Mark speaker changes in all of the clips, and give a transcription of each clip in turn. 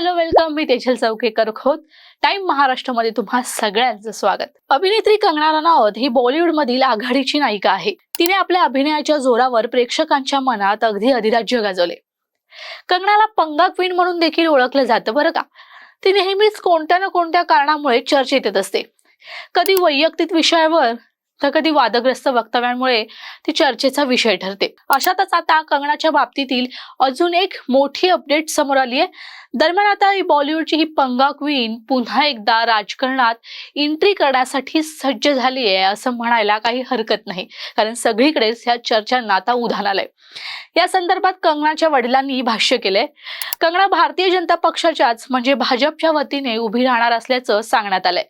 Speaker 1: Hello welcome. मी Tejal Chaukekar Khot. Time महाराष्ट्रामध्ये तुम्हा सगळ्यांचं स्वागत. अभिनेत्री कंगना रनौत ही बॉलिवूड मधील आघाडीची नायिका आहे. तिने आपल्या अभिनयाच्या जोरावर प्रेक्षकांच्या मनात अगदी अधिराज्य गाजवले. कंगनाला पंगा क्वीन म्हणून देखील ओळखलं जातं बरं का? ती नेहमीच कोणत्या ना कोणत्या कारणामुळे चर्चेत येत असते. कधी वैयक्तिक विषयावर तर कधी वादग्रस्त वक्तव्यांमुळे ती चर्चेचा विषय ठरते. अशातच आता कंगनाच्या बाबतीतील अजून एक मोठी अपडेट समोर आली आहे. दरम्यान आता ही बॉलिवूडची ही पंगा क्वीन पुन्हा एकदा राजकारणात एंट्री करण्यासाठी सज्ज झाली आहे असं म्हणायला काही हरकत नाही. कारण सगळीकडेच ह्या चर्चांना आता उधाण आलंय. या संदर्भात कंगनाच्या वडिलांनी भाष्य केलंय. कंगना भारतीय जनता पक्षाच्याच म्हणजे भाजपच्या वतीने उभी राहणार असल्याचं सांगण्यात आलंय.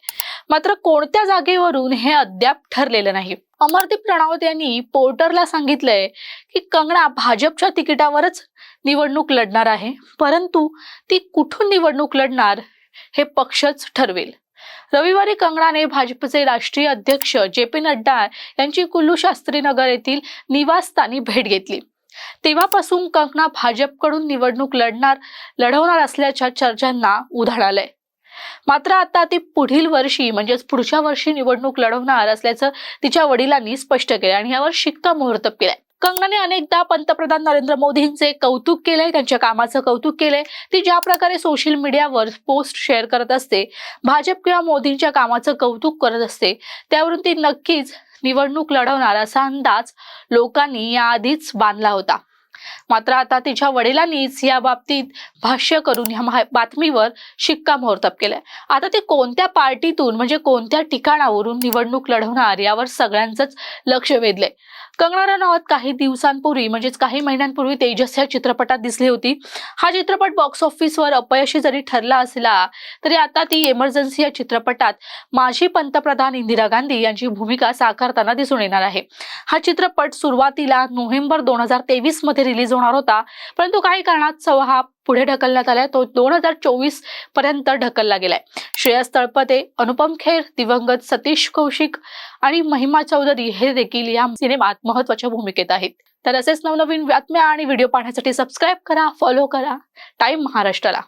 Speaker 1: मात्र कोणत्या जागेवरून हे अद्याप ठरले केलं नाही. अमरदीप रणवत यांनी पोर्टरला सांगितलंय की कंगना भाजपच्या तिकिटावरच निवडणूक लढणार आहे परंतु ती कुठून निवडणूक लढणार हे पक्षच ठरवेल. रविवारी कंगनाने भाजपचे राष्ट्रीय अध्यक्ष जे पी नड्डा यांची कुल्लू शास्त्रीनगर येथील निवासस्थानी भेट घेतली. तेव्हापासून कंगना भाजपकडून निवडणूक लढणार लढवणार असल्याच्या चर्चांना उधाण आलंय मात्र आता ती पुढील वर्षी म्हणजेच पुढच्या वर्षी निवडणूक लढवणार असल्याचं तिच्या वडिलांनी स्पष्ट केलं आणि यावर शिक्कामोर्तब केलाय. कंगनाने अनेकदा पंतप्रधान नरेंद्र मोदींचे कौतुक केलंय त्यांच्या कामाचं कौतुक केलंय. ती ज्या प्रकारे सोशल मीडियावर पोस्ट शेअर करत असते भाजप किंवा मोदींच्या कामाचं कौतुक करत असते त्यावरून ती नक्कीच निवडणूक लढवणार असा अंदाज लोकांनी याआधीच बांधला होता. मात्र आता तिच्या वडिलांनीच या बाबतीत भाष्य करून ह्या बातमीवर शिक्कामोर्तब केलंय. आता ते कोणत्या पार्टीतून म्हणजे कोणत्या ठिकाणावरून निवडणूक लढवणार यावर सगळ्यांचंच लक्ष वेधलंय. कंगना रनौत काही दिवसांपूर्वी म्हणजेच काही महिन्यांपूर्वी तेजस या चित्रपटात दिसली होती. हा चित्रपट बॉक्स ऑफिसवर अपयशी जरी ठरला असला तरी आता ती एमर्जन्सी या चित्रपटात माजी पंतप्रधान इंदिरा गांधी यांची भूमिका साकारताना दिसून येणार आहे. हा चित्रपट सुरुवातीला नोव्हेंबर दोन हजार तेवीसमध्ये रिलीज होणार होता परंतु काही कारणात हा पुढे ढकलण्यात आलाय. तो दोन हजार चोवीसपर्यंत ढकलला गेलाय. श्रेयस तळपते अनुपम खेर दिवंगत सतीश कौशिक आणि महिमा चौधरी हे देखील या सिनेमात महत्त्वाच्या भूमिकेत आहेत. तर असेच नवनवीन बातम्या आणि व्हिडिओ पाहण्यासाठी सबस्क्राईब करा फॉलो करा. टाइम महाराष्ट्राला.